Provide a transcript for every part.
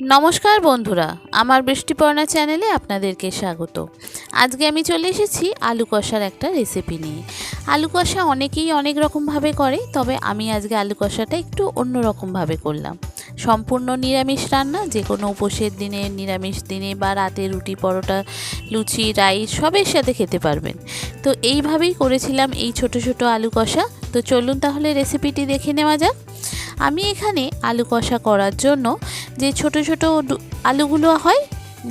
নমস্কার বন্ধুরা, আমার বৃষ্টিপর্ণা চ্যানেলে আপনাদেরকে স্বাগত। আজকে আমি চলে এসেছি আলু কষার একটা রেসিপি নিয়ে। আলু কষা অনেকেই অনেক রকমভাবে করে, তবে আমি আজকে আলু কষাটা একটু অন্য রকমভাবে করলাম। সম্পূর্ণ নিরামিষ রান্না যে কোনো উপোসের দিনে, নিরামিষ দিনে বা রাতে রুটি, পরোটা, লুচি, রাইস, সবের সাথে খেতে পারবেন। তো এইভাবেই করেছিলাম এই ছোট ছোট আলু কষা। তো চলুন তাহলে রেসিপিটি দেখে নেওয়া যাক। আমি এখানে আলু কষা করার জন্য যে ছোট ছোট আলুগুলো হয়,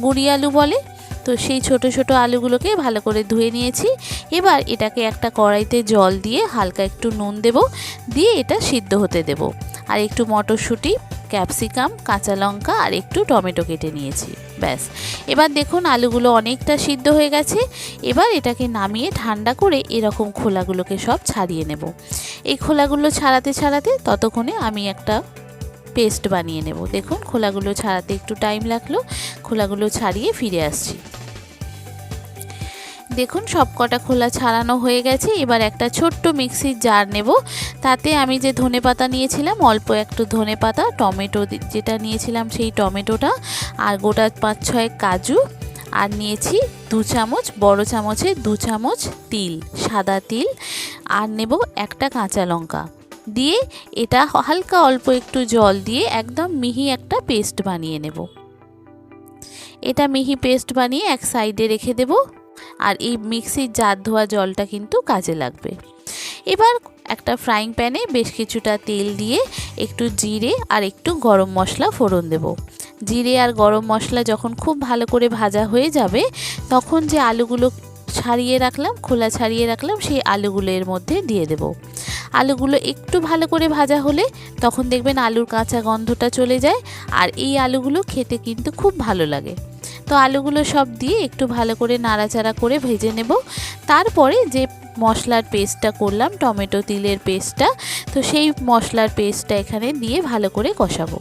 গুঁড়ি আলু বলে, তো সেই ছোট ছোট আলুগুলোকে ভালো করে ধুয়ে নিয়েছি। এবার এটাকে একটা কড়াইতে জল দিয়ে হালকা একটু নুন দেব, দিয়ে এটা সিদ্ধ হতে দেব। আর একটু মটরশুঁটি, ক্যাপসিকাম, কাঁচা লঙ্কা আর একটু টমেটো কেটে নিয়েছি, ব্যাস। এবার দেখুন আলুগুলো অনেকটা সিদ্ধ হয়ে গেছে, এবার এটাকে নামিয়ে ঠান্ডা করে এরকম খোলাগুলোকে সব ছাড়িয়ে নেব। এই খোলাগুলো ছাড়াতে ছাড়াতে ততক্ষণে আমি একটা পেস্ট বানিয়ে নেব। দেখুন, খোলাগুলো ছাড়াতে একটু টাইম লাগল। খোলাগুলো ছাড়িয়ে ফিরে আসছি। দেখুন সব কটা খোলা ছাড়ানো হয়ে গেছে। এবার একটা ছোট্ট মিক্সির জার নেব। তাতে আমি যে ধনে পাতা নিয়েছিলাম, অল্প একটু ধনে পাতা, টমেটো যেটা নিয়েছিলাম সেই টমেটোটা, আর গোটা পাঁচ ছয় কাজু, আর নিয়েছি দু চামচ, বড় চামচে দু চামচ তিল, সাদা তিল, আর নেব একটা কাঁচা লঙ্কা। দিয়ে এটা হালকা অল্প একটু জল দিয়ে একদম মিহি একটা পেস্ট বানিয়ে নেব। এটা মিহি পেস্ট বানিয়ে এক সাইডে রেখে দেব আর এই মিক্সির জার ধোয়া জলটা কিন্তু কাজে লাগবে। এবার একটা ফ্রাইং প্যানে বেশ কিছুটা তেল দিয়ে একটু জিরে আর একটু গরম মশলা ফোড়ন দেব। জিরে আর গরম মশলা যখন খুব ভালো করে ভাজা হয়ে যাবে, তখন যে আলুগুলো ছাড়িয়ে রাখলাম, খোলা ছাড়িয়ে রাখলাম, সেই আলুগুলো এর মধ্যে দিয়ে দেব। আলুগুলো একটু ভালো করে ভাজা হলে তখন দেখবেন আলুর কাঁচা গন্ধটা চলে যায় আর এই আলুগুলো খেতে কিন্তু খুব ভালো লাগে। তো আলুগুলো সব দিয়ে একটু ভালো করে নাড়াচাড়া করে ভেজে নেব। তারপরে যে মশলার পেস্টটা করলাম, টমেটো, তিলের পেস্টটা, তো সেই মশলার পেস্টটা এখানে দিয়ে ভালো করে কষাবো।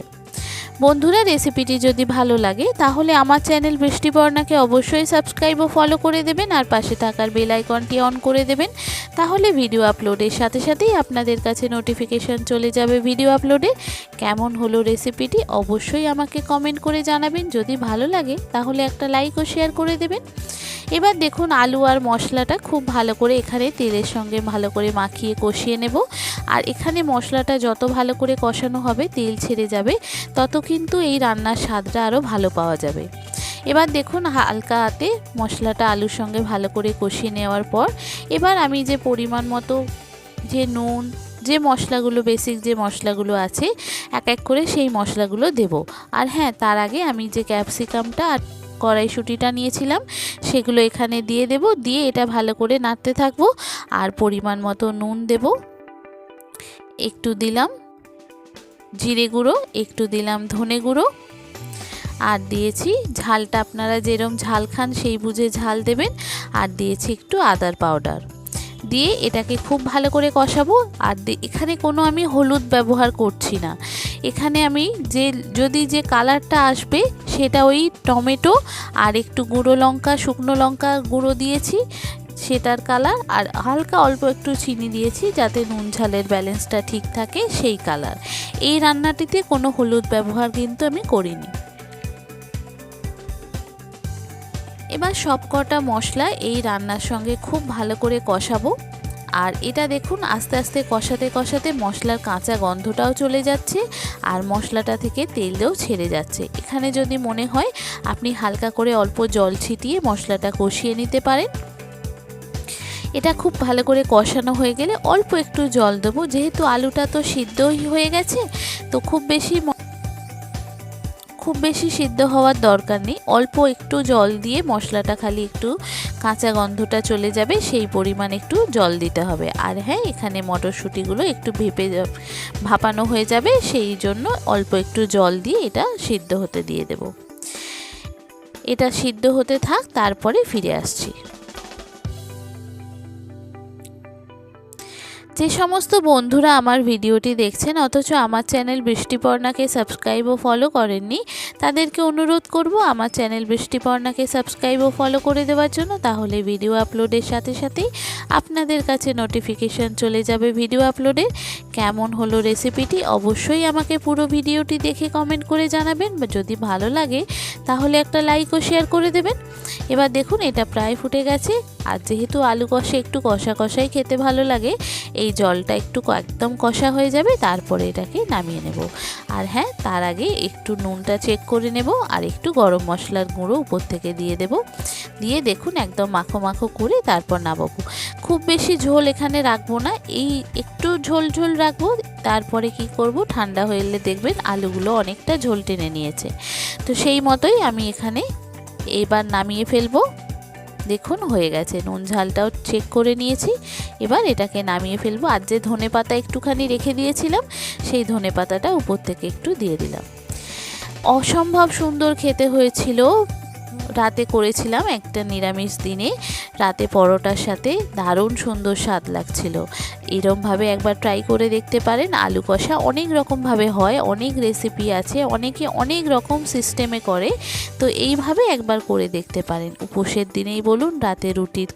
বন্ধুরা, রেসিপিটি যদি ভালো লাগে, তাহলে আমার চ্যানেল বৃষ্টিবর্ণাকে অবশ্যই সাবস্ক্রাইব ও ফলো করে দেবেন আর পাশে থাকার বেল আইকনটি অন করে দেবেন। তাহলে ভিডিও আপলোডের সাথে সাথেই আপনাদের কাছে নোটিফিকেশন চলে যাবে ভিডিও আপলোডে। কেমন হলো রেসিপিটি অবশ্যই আমাকে কমেন্ট করে জানাবেন। যদি ভালো লাগে, তাহলে একটা লাইক ও শেয়ার করে দেবেন। এবার দেখুন আলু আর মশলাটা খুব ভালো করে এখানে তেলের সঙ্গে ভালো করে মাখিয়ে কষিয়ে নেব। আর এখানে মশলাটা যত ভালো করে কষানো হবে, তেল ছেড়ে যাবে, তত কিন্তু এই রান্নার স্বাদটা আরও ভালো পাওয়া যাবে। এবার দেখুন হালকা হাতে মশলাটা আলুর সঙ্গে ভালো করে কষিয়ে নেওয়ার পর, এবার আমি যে পরিমাণ মতো যে নুন, যে মশলাগুলো, বেসিক যে মশলাগুলো আছে, এক এক করে সেই মশলাগুলো দেব। আর হ্যাঁ তার আগে আমি যে ক্যাপসিকামটা আর কড়াইশুঁটিটা নিয়েছিলাম, সেগুলো এখানে দিয়ে দেব, দিয়ে এটা ভালো করে নাড়তে থাকব, আর পরিমাণ মতো নুন দেব। একটু দিলাম জিরে গুঁড়ো, একটু দিলাম ধনে গুঁড়ো, আর দিয়েছি ঝালটা, আপনারা যেরম ঝাল খান সেই বুঝে ঝাল দেবেন, আর দিয়েছি একটু আদার পাউডার। দিয়ে এটাকে খুব ভালো করে কষাবো। আর এখানে কোনো আমি হলুদ ব্যবহার করছি না। এখানে আমি যে, যদি যে কালারটা আসবে, সেটা ওই টমেটো আর একটু গুঁড়ো লঙ্কা, শুকনো লঙ্কা গুঁড়ো দিয়েছি, সেটার কালার। আর হালকা অল্প একটু চিনি দিয়েছি, যাতে নুন ঝালের ব্যালেন্সটা ঠিক থাকে সেই কালার। এই রান্নাটিতে কোনো হলুদ ব্যবহার কিন্তু আমি করিনি। এবার সব কটা মশলা এই রান্নার সঙ্গে খুব ভালো করে কষাবো। আর এটা দেখুন, আস্তে আস্তে কষাতে কষাতে মশলার কাঁচা গন্ধটাও চলে যাচ্ছে আর মশলাটা থেকে তেলও ছেড়ে যাচ্ছে। এখানে যদি মনে হয় আপনি হালকা করে অল্প জল ছিটিয়ে মশলাটা কষিয়ে নিতে পারেন। এটা খুব ভালো করে কষানো হয়ে গেলে অল্প একটু জল দেবো। যেহেতু আলুটা তো সিদ্ধই হয়ে গেছে, তো খুব বেশি খুব বেশি সিদ্ধ হওয়ার দরকার নেই। অল্প একটু জল দিয়ে মশলাটা খালি একটু কাঁচা গন্ধটা চলে যাবে, সেই পরিমাণ একটু জল দিতে হবে। আর হ্যাঁ এখানে মটরশুঁটিগুলো একটু ভেপে ভাপানো হয়ে যাবে, সেই জন্য অল্প একটু জল দিয়ে এটা সিদ্ধ হতে দিয়ে দেব। এটা সিদ্ধ হতে থাক, তারপরে ফিরে আসছি। যে সমস্ত বন্ধুরা আমার ভিডিওটি দেখছেন, অথচ আমার চ্যানেল বৃষ্টিপর্ণাকে সাবস্ক্রাইব ও ফলো করেননি, তাদেরকে অনুরোধ করব আমার চ্যানেল বৃষ্টিপর্ণাকে সাবস্ক্রাইব ও ফলো করে দেওয়ার জন্য, তাহলে ভিডিও আপলোডের সাথে সাথেই আপনাদের কাছে নোটিফিকেশন চলে যাবে ভিডিও আপলোডের। কেমন হলো রেসিপিটি অবশ্যই আমাকে পুরো ভিডিওটি দেখে কমেন্ট করে জানাবেন বা যদি ভালো লাগে তাহলে একটা লাইক ও শেয়ার করে দেবেন। এবার দেখুন, এটা প্রায় ফুটে গেছে, আর যেহেতু আলু কষে একটু কষা কষাই খেতে ভালো লাগে এই জলটা একটু একদম কষা হয়ে যাবে, তারপরে এটাকে নামিয়ে নেব। আর হ্যাঁ তার আগে একটু নুনটা চেক করে নেব, আর একটু গরম মশলার গুঁড়ো উপর থেকে দিয়ে দেব। দিয়ে দেখুন একদম মাখো মাখো করে তারপর নামাবো। খুব বেশি ঝোল এখানে রাখব না, এই একটু ঝোল ঝোল রাখব, তারপরে কি করব, ঠান্ডা হয়ে দেখবেন আলুগুলো অনেকটা ঝোল টেনে নিয়েছে। তো সেই মতোই আমি এখানে এবার নামিয়ে ফেলব। দেখুন, হয়ে গেছে। নুন ঝালটাও চেক করে নিয়েছি। এবার এটাকে নামিয়ে ফেলব। আর যে ধনে পাতা একটুখানি রেখে দিয়েছিলাম, সেই ধনে পাতাটা উপর থেকে একটু দিয়ে দিলাম। অসম্ভব সুন্দর খেতে হয়েছিল। রাতে করেছিলাম একটা নিরামিষ দিনে। রাতে পরোটার সাথে দারুণ সুন্দর স্বাদ লাগছিল। এরমভাবে একবার ট্রাই করে দেখতে পারেন, আলু কষা অনেক রকমভাবে হয়, অনেক রেসিপি আছে, অনেকে অনেক রকম সিস্টেমে করে। তো এইভাবে একবার করে দেখতে পারেন। উপোসের দিনেই বলুন, রাতে রুটির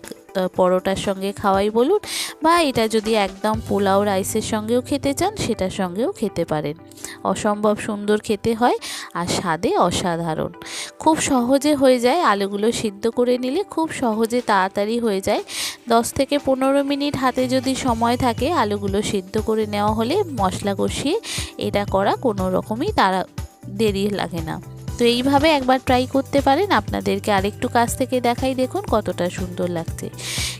পরোটার সঙ্গে খাওয়াই বলুন বা এটা যদি একদম পোলাও রাইসের সঙ্গেও খেতে চান, সেটার সঙ্গেও খেতে পারেন। অসম্ভব সুন্দর খেতে হয় আর স্বাদে অসাধারণ। খুব সহজে হয়ে যায় আলুগুলো সিদ্ধ করে নিলে, খুব সহজে তাড়াতাড়ি হয়ে যায়। দশ থেকে পনেরো মিনিট হাতে যদি সময় থাকে আলুগুলো সিদ্ধ করে নেওয়া হলে মশলা কষিয়ে এটা করা কোনো রকমই তারা দেরি লাগে না। তো এইভাবে একবার ট্রাই করতে পারেন। আপনাদেরকে আরেকটু কাছ থেকে দেখাই দেখুন কতটা সুন্দর লাগছে।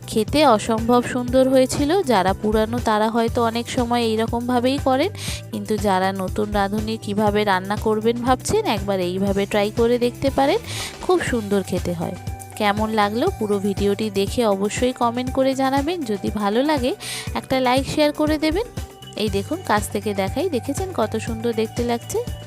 খেতে অসম্ভব সুন্দর হয়েছিল। যারা পুরানো তারা হয়তো অনেক সময় এইরকমভাবেই করেন। কিন্তু যারা নতুন রাঁধুনি কীভাবে রান্না করবেন ভাবছেন, একবার এইভাবে ট্রাই করে দেখতে পারেন। খুব সুন্দর খেতে হয়। কেমন লাগল পুরো ভিডিওটি দেখে অবশ্যই কমেন্ট করে জানাবেন। যদি ভালো লাগে, একটা লাইক শেয়ার করে দেবেন। এই দেখুন, কাছ থেকে দেখাই দেখেছেন কত সুন্দর দেখতে লাগছে।